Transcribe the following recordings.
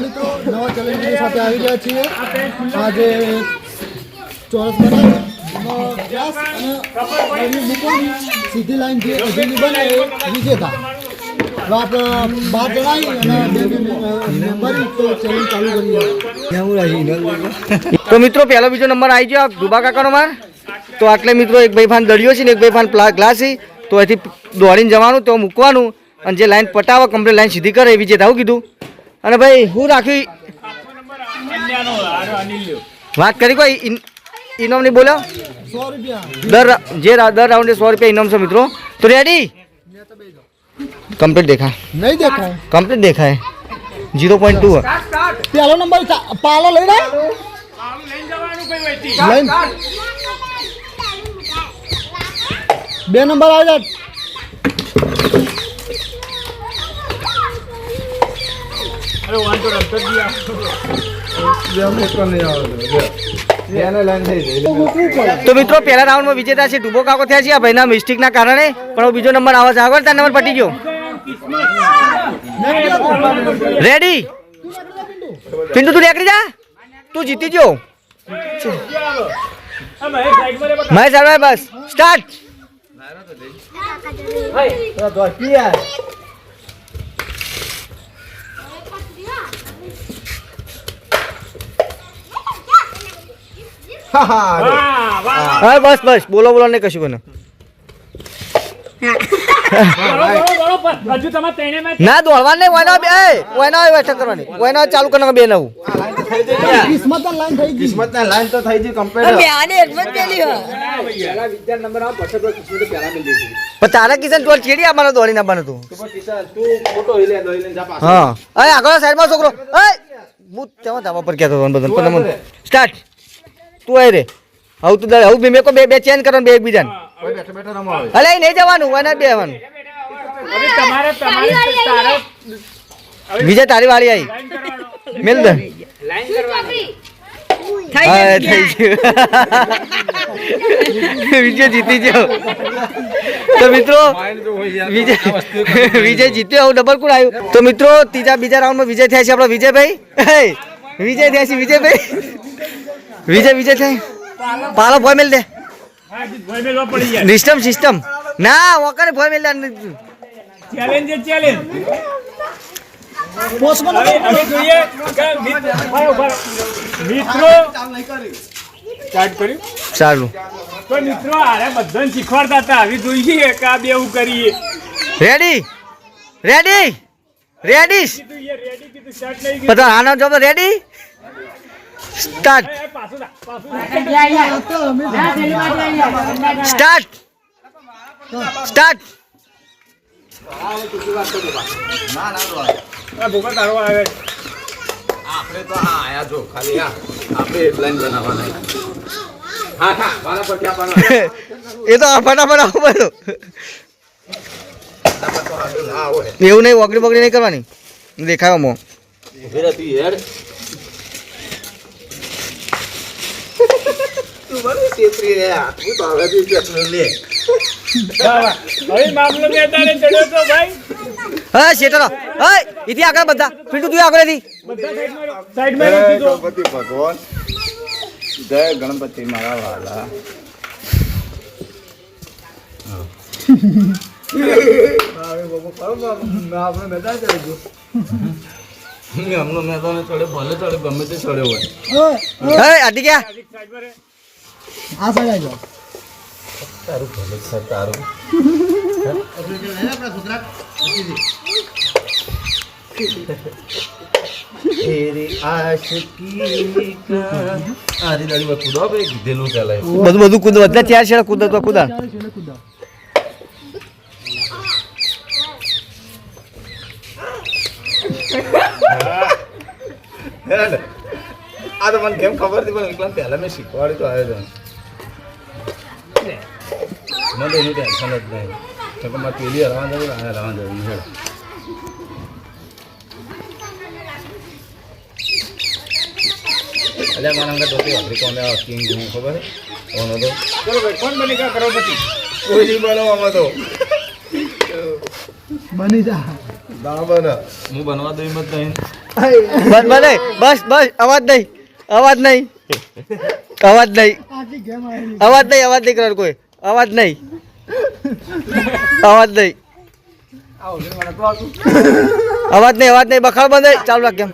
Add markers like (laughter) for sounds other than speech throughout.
નવા ચેલેન્જ સાથે આવી ગયા છીએ. આજે ચોરસ બનાવી સીધી લાઈન જે અધૂરી બને એ વિજેતા. તો મિત્રો, પહેલો બીજો નંબર આવી ગયો ડુબા કાકાનો માર. તો આટલે મિત્રો, એક ભાઈ ફાન દળિયો છે ને એક ભાઈ ફાન ગ્લાસ છે તો અહીંથી દોડીને જવાનું, તો મૂકવાનું. અને જે લાઈન પટાવે કમ્પ્લીટ લાઈન સીધી કરે એવી જે આવું કીધું. અને ભાઈ હું રાખ્યું વાત કરી કોઈ? ઇન- ઇનામ નહીં બોલ્યો દર જે દર રાઉન્ડે સો રૂપિયા ઇનામ છે મિત્રો. તો રેડી કમ્પ્લીટ દેખાય. નહીં દેખાય. કમ્પ્લીટ દેખાય. જીરો પોઈન્ટ ટુ પહેલો નંબર પાલો લઈ લે. બે નંબર આવી તો મિત્રો પહેલા રાઉન્ડમાં વિજેતા છે ડૂબો કાકો થયા છે આ ભાઈના મિસ્ટેકના કારણે. પણ બીજો નંબર આવે છે. આગળ તાર નંબર પટી ગયો. રેડી પિન્ટુ તું નીકળી જા. તું જીતી ગયો. મહેશ આવે બસ. સ્ટાર્ટ હા બસ બસ. બોલો બોલો ને કશું કોને. હજુ તમે તેને મેચ ના દોડવા નહીં વાયના બે. વાયના બેઠક કરવાની. વાયના ચાલુ કરવાનું બે નવું. કિસ્મત લાઈન થઈ ગઈ. કિસ્મતના લાઈન તો થઈ ગઈ કમ્પ્લીટ પણ તારા કિશન ચોર ચેડી અમારે દોડી ના તું. તું ફોટો જા પાછો. હા. અરે આગળ સાઈડમાં છોકરો. અય હું તેમાં પર કહેતો હતો બધા સ્ટાર્ટ તું આય રે. હવે તું દે- હવે બે મેકો બે બે ચેન્જ કરવાનું બે એકબીજાને. કોઈ બેઠો બેઠો રમો હવે અલે નહીં જવાનું વાયના બે આવવાનું. હવે તમારે તમારે તારે વિજય તારી વાળી આવી. મિલ દે. લાઈન કરવાની. હા, થઈ ગયું. વિજય જીતી ગયો. તો મિત્રો વિજય (laughs) વિજય જીત્યો આવું ડબલ કોણ આવ્યું. તો મિત્રો ત્રીજા બીજા રાઉન્ડમાં વિજય થયા છે આપણો વિજયભાઈ. વિજય થયા છે વિજયભાઈ. વિજય વિજય થાય પાલો ભોય મેલ દે. સિસ્ટમ સિસ્ટમ ના વકરે ભોય મેલ દે ચેલેન્જ ચેલેન્જ. મિત્રો. સ્ટાર્ટ સારું તો મિત્રો આરે બધાને શીખવાડતા હતા. હવે જોઈએ કે આ બે એવું કરીએ. રેડી રેડી રેડી કીધું એ રેડી કીધું સ્ટાર્ટ બધા આનો જોબ રેડી સ્ટાર્ટ. સ્ટાર્ટ. સ્ટાર્ટ. આ ભૂખા તારો આવે. આપણે તો હા આયા જો ખાલી હા આપણે એક બનાવવાના હા હા વાલા પર ક્યાં પાડવા (laughs) એ તો ફટાફટ આવું બધું. એવું નહીં વગડી બગડી નહીં કરવાની. દેખાવામાં ઊભી રહે તું તું છેતરી રહ્યા તું તો હવેથી પેટ્રોલ લે વાહ, વાહ. હવે મામલો મેદાને ચડ્યો તો ભાઈ હા શેટરો હા ઇથી આગળ બધા પિન્ટુ તું આગળ હતી બધા ગણપતિ ભગવાન જય ગણપતિ મારા વાલા હમણાં મેદાને ચડે ભલે ચડે ગમે તે ચડ્યો હોય આટી ગયા. આ સાઈડ આવી જાઓ તારું ભલે સર તારું. બધું બધું કુદ બધા ચાર છે કુદ તો કુદા. આ તો મને કેમ ખબર હતી પણ એકલા પહેલા મેં શીખવાડ્યું તો આવ્યો હતો મને એનું ટેન્શન જ નહીં. તો કે મારે પેલી હરવા જવું આ હરવા જવું હેડ. અલ્યા મારા અંગત હતી વાપરી કોને કિંગ હું ખબર કોનો તો? ચલો ભાઈ કોણ બની ગયા કરોડપતિ. કોઈ નહીં બનાવવામાં તો. બની જા. ના બને. હું બનવા દઉં જ નહીં. બસ બસ બસ બસ અવાજ નહીં. અવાજ નહીં. અવાજ નહીં. આખી ગેમ આવી. અવાજ નહીં અવાજ નહીં કરવાનો કોઈ. અવાજ નહીં. અવાજ નહીં. અવાજ નહીં અવાજ નહીં બખાડ બંધ નહીં. ચાલુ રાખ કેમ.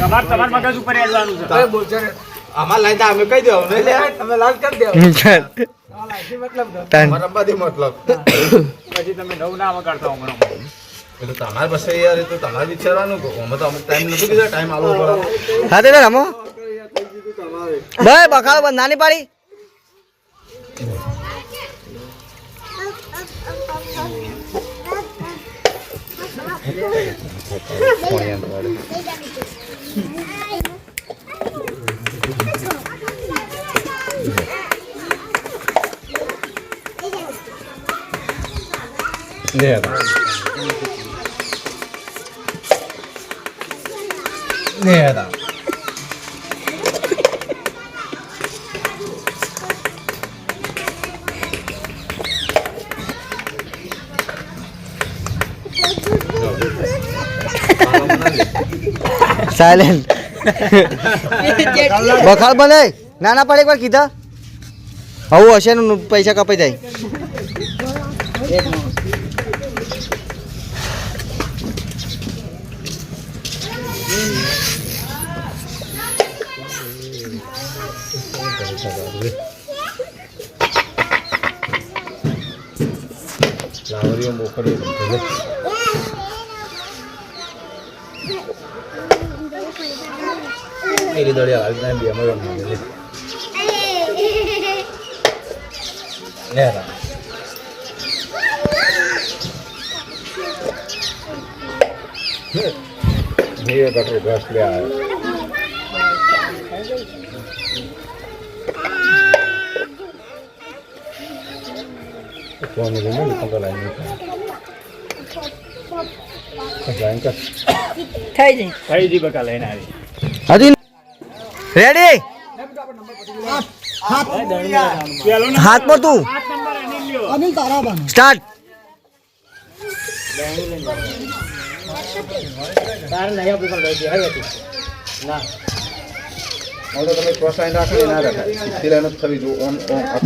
તમારે તમારા મગજ ઉપર હેડવાનું છે. અમાર લાઈન તો અમે કહી દેવું નહીં લે. તમે લાલ કરી દેવો ચાલ. તાન. અમારા રમવાથી મતલબ. પછી તમે નવ ના વગાડતા હમણાં. એટલે તમારે પાસે યાર તો તમારે વિચારવાનું કે અમે તો અમુક ટાઈમ નથી કીધો ટાઈમ આવવો પડે. હા તે રમો. બસ બખાડો બંધ નાની પાડી. લે લે સાયલેન્ટ બખાડ બંધ નાના પડે એકવાર કીધા. આવું હશે ને પૈસા કપાઈ જાય. લાવરીઓ મોકલી ની લીધો લે હાલ ના બે મળો લે રા બે કટરો ઘાસ લે આ કોણ લે મને પગલા નહીં થઈ જઈ થઈ જી બકા લઈને આવી હજી રેડી હાથ પર તું. અનિલ તારા સ્ટાર્ટ તારે નહીં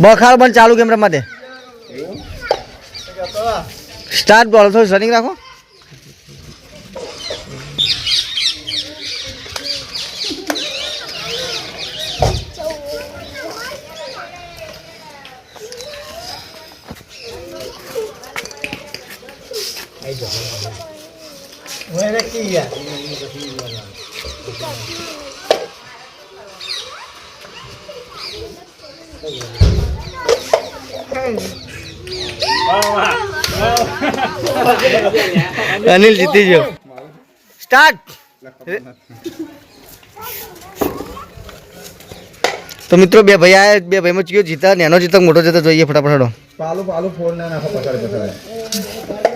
બખાર પણ ચાલુ કેમેરા માટે સ્ટાર્ટ બોલો, થોડું સનિંગ રાખો. અનિલ જીતી ગયો. સ્ટાર્ટ. તો મિત્રો બે ભાઈ આયા બે ભાઈમાં ચિયો જીતા નેનો જીતક મોટો જતો જોઈએ ફટાફટ હેડો. પાલુ પાલુ ફોન ના નાખો પકડે પકડે.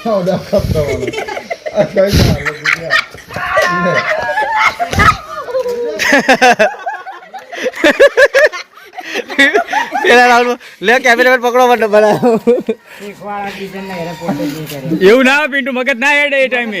હા ડા કપ થવાનો આ કઈ ચાલે બીજા પેલા રાઉન્ડ લે કેમેરામેન પકડો મને બનાવો એવું ના પિન્ટુ મગજ ના હેડે એ ટાઈમે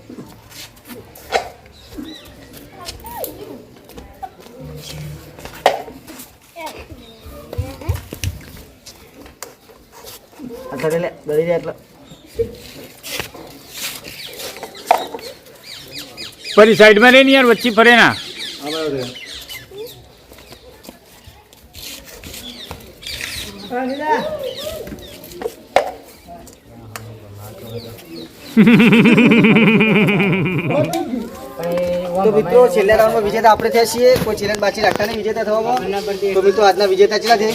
અત્યારે લે ગળી જાય એટલે પરી સાઈડમાં રહી ને યાર વચ્ચે ફરે ના. તો મિત્રો છેલ્લા રાઉન્ડમાં વિજેતા આપણે થયા છીએ. કોઈ ચેલેન્જ બાકી રાખતા નહીં વિજેતા થવામાં. તો મિત્રો આજના વિજેતા ચેલા છે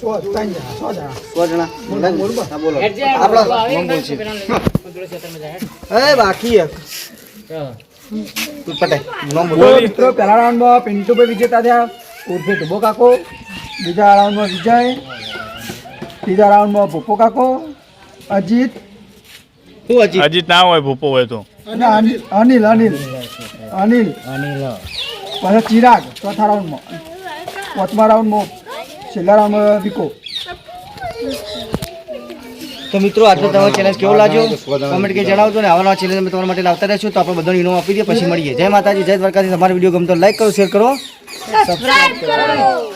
સો જણા સો જણા. બોલો આપણા એ બાકી એક. તું પટાય નામ બોલો. તો મિત્રો પહેલા રાઉન્ડમાં પિન્ટુભાઈ વિજેતા થયા. ઉર્ફે ટુબો કાકો. બીજા રાઉન્ડમાં વિજય. ત્રીજા રાઉન્ડમાં ભૂપો કાકો. અજીત. અજીત. ના હોય ભૂપો હોય તો. અને અનિલ અનિલ અનિલ. અનિલ. પછી ચિરાગ ચોથા રાઉન્ડમાં પાંચમા રાઉન્ડમાં છેલ્લા રાઉન્ડમાં વિકો તો મિત્રો આજનો તમારો ચેલેન્જ કેવો લાગ્યો? કમેન્ટ કે જણાવજો ને આવા ચેલેન્જ અમે તમારા માટે લાવતા રહેશું. તો આપણે બધાને ઇનામ આપી દઈએ પછી મળીએ. જય માતાજી જય દ્વારકાથી તમારો વીડિયો ગમતો લાઈક કરો શેર કરો. સબસ્ક્રાઇબ કરો.